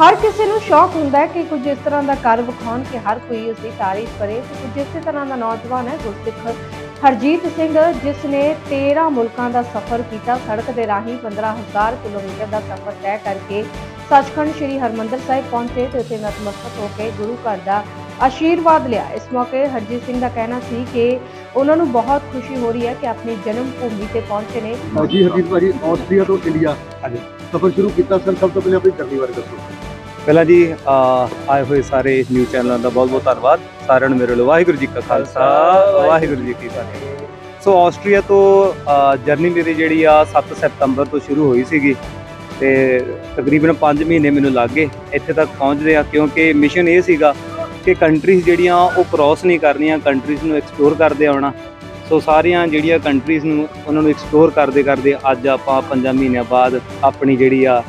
ਹਰ ਕਿਸੇ ਨੂੰ ਸ਼ੌਕ ਹੁੰਦਾ ਹੈ ਕਿ ਕੁਝ ਇਸ ਤਰ੍ਹਾਂ ਦਾ ਕਰ ਵਿਖਾਉਣ ਕਿ ਹਰ ਕੋਈ ਉਸ ਦੀ ਤਾਰੀਫ ਕਰੇ। ਤੇ ਕੁਝ ਇਸੇ ਤਰ੍ਹਾਂ ਦਾ ਨੌਜਵਾਨ ਹੈ ਗੁਰਸਿੱਖ ਹਰਜੀਤ ਸਿੰਘ, ਜਿਸ ਨੇ 13 ਮੁਲਕਾਂ ਦਾ ਸਫ਼ਰ ਕੀਤਾ। ਸੜਕ ਦੇ ਰਾਹੀਂ 15000 ਕਿਲੋਮੀਟਰ ਦਾ ਸਫ਼ਰ ਤੈਅ ਕਰਕੇ ਸੱਚਖੰਡ ਸ੍ਰੀ ਹਰਮੰਦਰ ਸਾਹਿਬ ਪਹੁੰਚੇ ਤੇ ਉੱਥੇ ਨਤਮਸਤਕ ਹੋ ਕੇ ਗੁਰੂ ਘਰ ਦਾ ਆਸ਼ੀਰਵਾਦ ਲਿਆ। ਇਸ ਮੌਕੇ ਹਰਜੀਤ ਸਿੰਘ ਦਾ ਕਹਿਣਾ ਸੀ ਕਿ ਉਹਨਾਂ ਨੂੰ ਬਹੁਤ ਖੁਸ਼ੀ ਹੋ ਰਹੀ ਹੈ ਕਿ ਆਪਣੀ ਜਨਮ ਭੂਮੀ ਤੇ ਪਹੁੰਚੇ ਨੇ। ਜੀ, ਹਰਜੀਤ ਭਾਜੀ ਆਸਟਰੀਆ ਤੋਂ ਇੰਡੀਆ ਸਫ਼ਰ ਸ਼ੁਰੂ ਕੀਤਾ ਸਰ ਸਭ ਤੋਂ ਪਹਿਲੇ ਆਪਣੀ ਜਰਨੀ ਬਾਰੇ ਦੱਸੋ। ਪਹਿਲਾਂ ਜੀ ਆਏ ਹੋਏ ਸਾਰੇ ਨਿਊਜ਼ ਚੈਨਲਾਂ ਦਾ ਬਹੁਤ ਬਹੁਤ ਧੰਨਵਾਦ। ਸਾਰਿਆਂ ਨੂੰ ਮੇਰੇ ਵੱਲੋਂ ਵਾਹਿਗੁਰੂ ਜੀ ਕਾ ਖਾਲਸਾ ਵਾਹਿਗੁਰੂ ਜੀ ਕੀ ਫਤਿਹ। ਸੋ ਆਸਟਰੀਆ ਤੋਂ ਜਰਨੀ ਮੇਰੀ ਜਿਹੜੀ ਆ 7 ਸਤੰਬਰ ਤੋਂ ਸ਼ੁਰੂ ਹੋਈ ਸੀਗੀ ਤੇ ਤਕਰੀਬਨ 5 ਮਹੀਨੇ ਮੈਨੂੰ ਲੱਗ ਗਏ ਇੱਥੇ ਤੱਕ ਪਹੁੰਚਦੇ ਆ ਕਿਉਂਕਿ ਮਿਸ਼ਨ ਇਹ ਸੀਗਾ ਕਿ ਕੰਟਰੀਜ਼ ਜਿਹੜੀਆਂ ਉਹ ਕ੍ਰਾਸ ਨਹੀਂ ਕਰਨੀਆਂ ਕੰਟਰੀਜ਼ ਨੂੰ ਐਕਸਪਲੋਰ ਕਰਦੇ ਆਉਣਾ। ਸੋ ਸਾਰੀਆਂ ਜਿਹੜੀਆਂ ਕੰਟਰੀਜ਼ ਨੂੰ ਉਹਨਾਂ ਨੂੰ ਐਕਸਪਲੋਰ ਕਰਦੇ ਕਰਦੇ ਅੱਜ ਆਪਾਂ 5 ਮਹੀਨਿਆਂ ਬਾਅਦ ਆਪਣੀ ਜਿਹੜੀ ਆ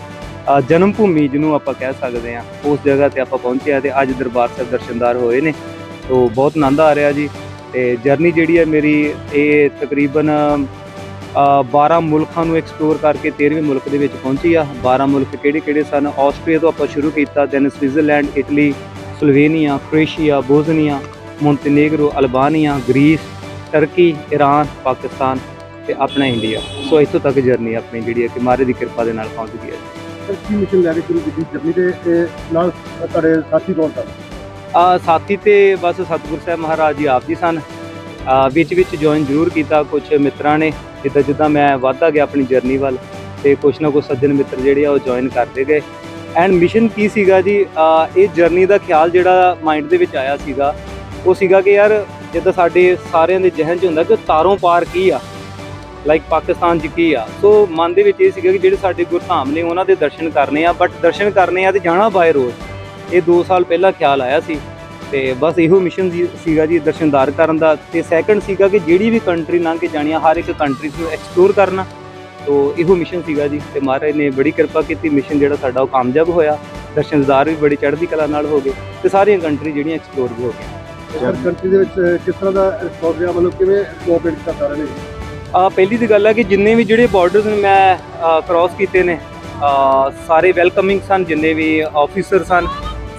ਜਨਮ ਭੂਮੀ ਜਿਹਨੂੰ ਆਪਾਂ ਕਹਿ ਸਕਦੇ ਆ ਉਸ ਜਗ੍ਹਾ ਤੇ ਆਪਾਂ ਪਹੁੰਚੇ ਆ ਤੇ ਅੱਜ ਦਰਬਾਰ ਸਾਹਿਬ ਦਰਸ਼ਨਦਾਰ ਹੋਏ ਨੇ। ਤੋਂ ਬਹੁਤ ਆਨੰਦ ਆ ਰਿਹਾ ਜੀ ਤੇ ਜਰਨੀ ਜਿਹੜੀ ਹੈ ਮੇਰੀ ਇਹ ਤਕਰੀਬਨ ਅ, 12 ਮੁਲਕਾਂ ਨੂੰ ਐਕਸਪਲੋਰ ਕਰਕੇ 13ਵੇਂ ਮੁਲਕ ਦੇ ਵਿੱਚ ਪਹੁੰਚੀ ਆ। 12 ਮੁਲਕ ਕਿਹੜੇ ਕਿਹੜੇ ਸਨ? ਆਸਟਰੀਆ ਤੋਂ ਆਪਾਂ ਸ਼ੁਰੂ ਕੀਤਾ then Switzerland Italy Slovenia Croatia Bosnia Montenegro Albania Greece Turkey Iran Pakistan ਤੇ ਆਪਣਾ ਇੰਡੀਆ। ਸੋ ਇੱਥੋਂ ਤੱਕ ਜਰਨੀ ਆਪਣੀ ਜਿਹੜੀ ਹੈ ਕਿ ਮਾਰੇ ਦੀ ਕਿਰਪਾ ਦੇ ਨਾਲ ਪਹੁੰਚ ਗਈ ਹੈ। ਸਰ ਕੀ ਮਿਸ਼ਨ ਲੈ ਕੇ ਸ਼ੁਰੂ ਕੀਤੀ ਜਰਨੀ ਦੇ ਤੇ ਨਾਲ ਤੁਹਾਡੇ ਸਾਥੀ ਕੌਣ ਸਨ? ਆ ਸਾਥੀ ਤੇ ਬਸ ਸਤਿਗੁਰ ਸਾਹਿਬ ਮਹਾਰਾਜ ਜੀ ਆਪ ਜੀ ਸਨ। ਆ ਵਿੱਚ ਵਿੱਚ ਜੁਆਇਨ ਜ਼ਰੂਰ ਕੀਤਾ ਕੁਝ ਮਿੱਤਰਾਂ ਨੇ ਜਿੱਦਾਂ ਜਿੱਦਾਂ ਮੈਂ ਵਧਦਾ ਗਿਆ ਆਪਣੀ ਜਰਨੀ ਵੱਲ ਤੇ ਕੁਛ ਨਾ ਕੁਛ ਸੱਜਣ ਮਿੱਤਰ ਜਿਹੜੇ ਆ ਉਹ ਜੁਆਇਨ ਕਰਦੇ ਗਏ। ਐਂਡ ਮਿਸ਼ਨ ਕੀ ਸੀਗਾ ਜੀ? ਆ, ਇਹ ਜਰਨੀ ਦਾ ਖਿਆਲ ਜਿਹੜਾ ਮਾਈਂਡ ਦੇ ਵਿੱਚ ਆਇਆ ਸੀਗਾ ਉਹ ਸੀਗਾ ਕਿ ਯਾਰ ਜਿੱਦਾਂ ਸਾਡੇ ਸਾਰਿਆਂ ਦੇ ਜ਼ਿਹਨ 'ਚ ਹੁੰਦਾ ਕਿ ਤਾਰੋਂ ਪਾਰ ਕੀ ਆ? ਲਾਈਕ ਪਾਕਿਸਤਾਨ 'ਚ ਕੀ ਆ? ਸੋ ਮਨ ਦੇ ਵਿੱਚ ਇਹ ਸੀਗਾ ਕਿ ਜਿਹੜੇ ਸਾਡੇ ਗੁਰਧਾਮ ਨੇ, ਉਹਨਾਂ ਦੇ ਦਰਸ਼ਨ ਕਰਨੇ ਆ ਬਟ ਦਰਸ਼ਨ ਕਰਨੇ ਆ ਤੇ ਜਾਣਾ ਬਾਏ ਰੋਡ ਇਹ 2 ਸਾਲ ਪਹਿਲਾਂ ਖਿਆਲ ਆਇਆ ਸੀ ਤੇ ਬਸ ਇਹੋ ਮਿਸ਼ਨ ਸੀਗਾ ਜੀ ਦਰਸ਼ਨਦਾਰ ਕਰਨ ਦਾ। ਤੇ ਸੈਕੰਡ ਸੀਗਾ ਕਿ ਜਿਹੜੀ ਵੀ ਕੰਟਰੀ ਲੰਘ ਕੇ ਜਾਣੀ ਆ, ਹਰ ਇੱਕ ਕੰਟਰੀ ਨੂੰ ਐਕਸਪਲੋਰ ਕਰਨਾ। ਤੋ ਇਹੋ ਮਿਸ਼ਨ ਸੀਗਾ ਜੀ ਤੇ ਮਹਾਰਾਜ ਨੇ ਬੜੀ ਕਿਰਪਾ ਕੀਤੀ। ਮਿਸ਼ਨ ਜਿਹੜਾ ਸਾਡਾ ਉਹ ਕਾਮਯਾਬ ਹੋਇਆ। ਦਰਸ਼ਨਦਾਰ ਵੀ ਬੜੀ ਚੜ੍ਹਦੀ ਕਲਾ ਨਾਲ ਹੋ ਗਏ ਤੇ ਸਾਰੀਆਂ ਕੰਟਰੀ ਜਿਹੜੀਆਂ ਐਕਸਪਲੋਰ ਵੀ ਹੋ ਗਈਆਂ। ਕੰਟਰੀ ਦੇ ਵਿੱਚ ਕਿਸ ਤਰ੍ਹਾਂ ਦਾ ਰਿਸਪੌਂਸ ਰਿਹਾ? ਮਤਲਬ ਕਿਵੇਂ ਕੋਆਪਰੇਟ ਕਰਦਾ ਰਹੇ ਨੇ? ਪਹਿਲੀ ਦੀ ਗੱਲ ਹੈ ਕਿ ਜਿੰਨੇ ਵੀ ਜਿਹੜੇ ਬਾਰਡਰਸ ਨੇ ਮੈਂ ਕ੍ਰਾਸ ਕੀਤੇ ਨੇ ਸਾਰੇ ਵੈਲਕਮਿੰਗ ਸਨ, ਜਿੰਨੇ ਵੀ ਆਫੀਸਰ ਸਨ।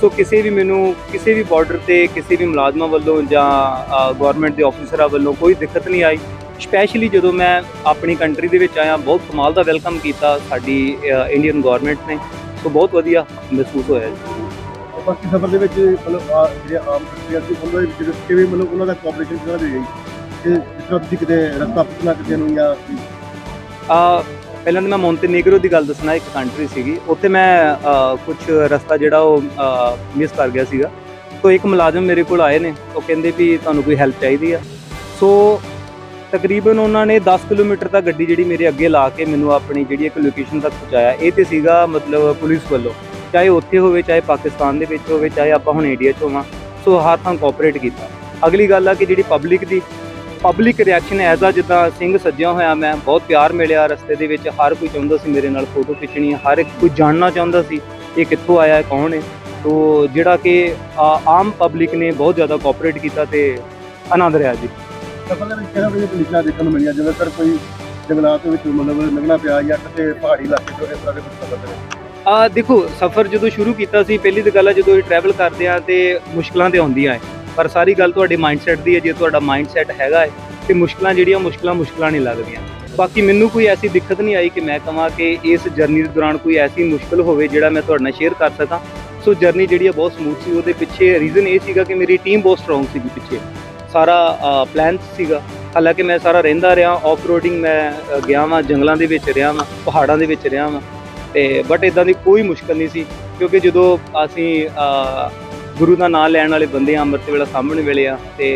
ਸੋ ਕਿਸੇ ਵੀ ਮੈਨੂੰ, ਕਿਸੇ ਵੀ ਬਾਰਡਰ ਤੇ ਕਿਸੇ ਵੀ ਮੁਲਾਜ਼ਮਾਂ ਵੱਲੋਂ ਜਾਂ ਗਵਰਨਮੈਂਟ ਦੇ ਆਫੀਸਰਾਂ ਵੱਲੋਂ ਕੋਈ ਦਿੱਕਤ ਨਹੀਂ ਆਈ। ਸਪੈਸ਼ਲੀ ਜਦੋਂ ਮੈਂ ਆਪਣੀ ਕੰਟਰੀ ਦੇ ਵਿੱਚ ਆਇਆ, ਬਹੁਤ ਕਮਾਲ ਦਾ ਵੈਲਕਮ ਕੀਤਾ ਸਾਡੀ ਇੰਡੀਅਨ ਗਵਰਨਮੈਂਟ ਨੇ। ਸੋ ਬਹੁਤ ਵਧੀਆ ਮਹਿਸੂਸ ਹੋਇਆ ਜੀ। ਬਾਕੀ ਸਫ਼ਰ ਦੇ ਵਿੱਚ, ਮਤਲਬ ਜਿਹੜੇ ਆਮ ਕੰਟਰੀਆਂ ਸੀ, ਉਹਨਾਂ ਦੇ ਵਿੱਚ ਕਿਵੇਂ ਮਤਲਬ ਉਹਨਾਂ ਦਾ ਕੋਆਪਰੇਸ਼ਨ ਕਿਹੜਾ ਦੇ ਗਈ ਕਿ ਜਿਸ ਤਰ੍ਹਾਂ ਤੁਸੀਂ ਕਿਤੇ ਰਸਤਾ ਪੁੱਛਣਾ ਕਿਸੇ ਨੂੰ ਜਾਂ ਆ, ਪਹਿਲਾਂ ਤਾਂ ਮੈਂ ਮੌਂਟੇਨੇਗਰੋ ਦੀ ਗੱਲ ਦੱਸਣਾ, ਇੱਕ ਕੰਟਰੀ ਸੀਗੀ। ਉੱਥੇ ਮੈਂ ਕੁਝ ਰਸਤਾ ਜਿਹੜਾ ਉਹ ਮਿਸ ਕਰ ਗਿਆ ਸੀਗਾ। ਸੋ ਇੱਕ ਮੁਲਾਜ਼ਮ ਮੇਰੇ ਕੋਲ ਆਏ ਨੇ। ਉਹ ਕਹਿੰਦੇ ਵੀ ਤੁਹਾਨੂੰ ਕੋਈ ਹੈਲਪ ਚਾਹੀਦੀ ਆ। ਸੋ ਤਕਰੀਬਨ ਉਹਨਾਂ ਨੇ 10 ਕਿਲੋਮੀਟਰ ਤੱਕ ਗੱਡੀ ਜਿਹੜੀ ਮੇਰੇ ਅੱਗੇ ਲਾ ਕੇ ਮੈਨੂੰ ਆਪਣੀ ਜਿਹੜੀ ਇੱਕ ਲੋਕੇਸ਼ਨ ਤੱਕ ਪਹੁੰਚਾਇਆ। ਇਹ ਤੇ ਸੀਗਾ ਮਤਲਬ ਪੁਲਿਸ ਵੱਲੋਂ। ਚਾਹੇ ਉੱਥੇ ਹੋਵੇ, ਚਾਹੇ ਪਾਕਿਸਤਾਨ ਦੇ ਵਿੱਚ ਹੋਵੇ, ਚਾਹੇ ਆਪਾਂ ਹੁਣ ਇੰਡੀਆ 'ਚ ਹੋਵਾਂ। ਸੋ ਹਰ ਥਾਂ ਕੋਆਪਰੇਟ ਕੀਤਾ। ਅਗਲੀ ਗੱਲ ਆ ਕਿ ਜਿਹੜੀ ਪਬਲਿਕ ਦੀ ਪਬਲਿਕ ਰਿਐਕਸ਼ਨ ਐਜ਼ ਆ ਜਿੱਦਾਂ ਸਿੰਘ ਸੱਜਿਆ ਹੋਇਆ ਮੈਂ ਬਹੁਤ ਪਿਆਰ ਮਿਲਿਆ ਰਸਤੇ ਦੇ ਵਿੱਚ। ਹਰ ਕੋਈ ਚਾਹੁੰਦਾ ਸੀ ਮੇਰੇ ਨਾਲ ਫੋਟੋ ਖਿੱਚਣੀ ਹਰ ਇੱਕ ਕੋਈ ਜਾਣਨਾ ਚਾਹੁੰਦਾ ਸੀ ਇਹ ਕਿੱਥੋਂ ਆਇਆ ਹੈ ਕੌਣ ਹੈ। ਤੋ ਜਿਹੜਾ ਕਿ ਆਮ ਪਬਲਿਕ ਨੇ ਬਹੁਤ ਜ਼ਿਆਦਾ ਕੋਆਪਰੇਟ ਕੀਤਾ ਤੇ ਆਨੰਦ ਰਿਹਾ ਜੀ। ਸਫ਼ਰ ਦੇ ਵਿੱਚ ਕਿਹੜਾ ਕਿਹੜੀਆਂ ਕੰਡੀਸ਼ਨਾਂ ਦੇਖਣ ਨੂੰ ਮਿਲੀਆਂ ਜਿਵੇਂ ਸਰ ਕੋਈ ਜੰਗਲਾਤ ਵਿੱਚ ਮਤਲਬ ਲੰਘਣਾ ਪਿਆ ਜਾਂ ਕਿਤੇ ਪਹਾੜੀ ਇਲਾਕੇ ਤੋਂ ਇਸ ਤਰ੍ਹਾਂ ਦੇ ਕੁਝ ਸਫ਼ਰ ਦੇ ਆ ਦੇਖੋ ਸਫ਼ਰ ਜਦੋਂ ਸ਼ੁਰੂ ਕੀਤਾ ਸੀ ਪਹਿਲੀ ਤਾਂ ਗੱਲ ਹੈ ਜਦੋਂ ਇਹ ਟਰੈਵਲ ਕਰਦੇ ਆ ਤੇ ਮੁਸ਼ਕਲਾਂ ਤੇ ਆਉਂਦੀਆਂ ਹੈ। ਪਰ ਸਾਰੀ ਗੱਲ ਤੁਹਾਡੇ ਮਾਈਂਡਸੈਟ ਦੀ ਹੈ, ਜੇ ਤੁਹਾਡਾ ਮਾਈਂਡਸੈਟ ਹੈਗਾ ਹੈ, ਤੇ ਮੁਸ਼ਕਲਾਂ ਜਿਹੜੀਆਂ ਮੁਸ਼ਕਲਾਂ ਮੁਸ਼ਕਲਾਂ ਨਹੀਂ ਲੱਗਦੀਆਂ। ਬਾਕੀ ਮੈਨੂੰ ਕੋਈ ਐਸੀ ਦਿੱਕਤ ਨਹੀਂ ਆਈ ਕਿ ਮੈਂ ਕਹਾਂ ਕਿ ਇਸ ਜਰਨੀ ਦੇ ਦੌਰਾਨ ਕੋਈ ਐਸੀ ਮੁਸ਼ਕਲ ਹੋਵੇ ਜਿਹੜਾ ਮੈਂ ਤੁਹਾਡੇ ਨਾਲ ਸ਼ੇਅਰ ਕਰ ਸਕਾਂ। ਸੋ ਜਰਨੀ ਜਿਹੜੀ ਹੈ ਬਹੁਤ ਸਮੂਥ ਸੀ, ਉਹਦੇ ਪਿੱਛੇ ਰੀਜ਼ਨ ਇਹ ਸੀਗਾ ਕਿ ਮੇਰੀ ਟੀਮ ਬਹੁਤ ਸਟਰੋਂਗ ਸੀਗੀ ਪਿੱਛੇ। ਸਾਰਾ ਪਲਾਨ ਸੀਗਾ। ਹਾਲਾਂਕਿ ਮੈਂ ਸਾਰਾ ਰਹਿੰਦਾ ਰਿਹਾ ਆਫ ਰੋਡਿੰਗ ਮੈਂ ਗਿਆ ਵਾਂ, ਜੰਗਲਾਂ ਦੇ ਵਿੱਚ ਰਿਹਾ ਵਾਂ, ਪਹਾੜਾਂ ਦੇ ਵਿੱਚ ਰਿਹਾ ਵਾਂ। ਤੇ ਬਟ ਇਦਾਂ ਦੀ ਕੋਈ ਮੁਸ਼ਕਲ ਨਹੀਂ ਸੀ, ਕਿਉਂਕਿ ਜਦੋਂ ਅਸੀਂ ਗੁਰੂ ਦਾ ਨਾਮ ਲੈਣ ਵਾਲੇ ਬੰਦੇ ਆ ਅੰਮ੍ਰਿਤ ਵੇਲਾ ਸਾਹਮਣੇ ਵੇਲੇ ਆ ਤੇ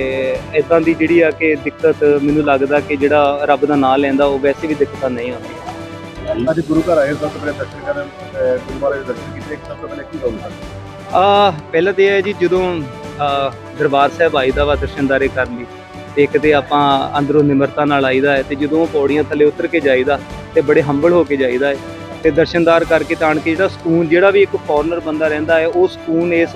ਇਦਾਂ ਦੀ ਜਿਹੜੀ ਆ ਕਿ ਦਿੱਕਤ ਮੈਨੂੰ ਲੱਗਦਾ ਕਿ ਜਿਹੜਾ ਰੱਬ ਦਾ ਨਾਮ ਲੈਂਦਾ ਉਹ ਵੈਸੇ ਵੀ ਦਿੱਕਤਾਂ ਨਹੀਂ ਆਉਂਦੀਆਂ। ਅੱਜ ਗੁਰੂ ਘਰ ਆਏ ਸਭ ਤੋਂ ਪਹਿਲੇ ਦਰਸ਼ਨ ਕਰਨ ਗੁਰੂ ਮਹਾਰਾਜ ਦੇ ਦਰਸ਼ਨ ਕੀਤੇ ਸਭ ਤੋਂ ਪਹਿਲੇ ਕੀ ਸਰ ਆ ਪਹਿਲਾਂ ਤੇ ਇਹ ਹੈ ਜੀ ਜਦੋਂ ਦਰਬਾਰ ਸਾਹਿਬ ਆਈਦਾ ਵਾ ਦਰਸ਼ਨਦਾਰੇ ਕਰਨ ਲਈ ਤੇ ਇੱਕ ਤੇ ਆਪਾਂ ਅੰਦਰੋਂ ਨਿਮਰਤਾ ਨਾਲ ਆਈਦਾ ਹੈ ਤੇ ਜਦੋਂ ਉਹ ਪੌੜੀਆਂ ਥੱਲੇ ਉਤਰ ਕੇ ਜਾਈਦਾ ਤੇ ਬੜੇ ਹੰਬਲ ਹੋ ਕੇ ਜਾਈਦਾ ਹੈ ਤੇ ਦਰਸ਼ਨਦਾਰ ਕਰਕੇ ਤਾਂ ਕੇ ਜਿਹੜਾ ਸਕੂਨ ਜਿਹੜਾ ਵੀ ਇੱਕ ਫੋਰਨਰ ਬੰਦਾ ਰਹਿੰਦਾ ਹੈ ਉਹ ਸਕੂਨ ਇਸ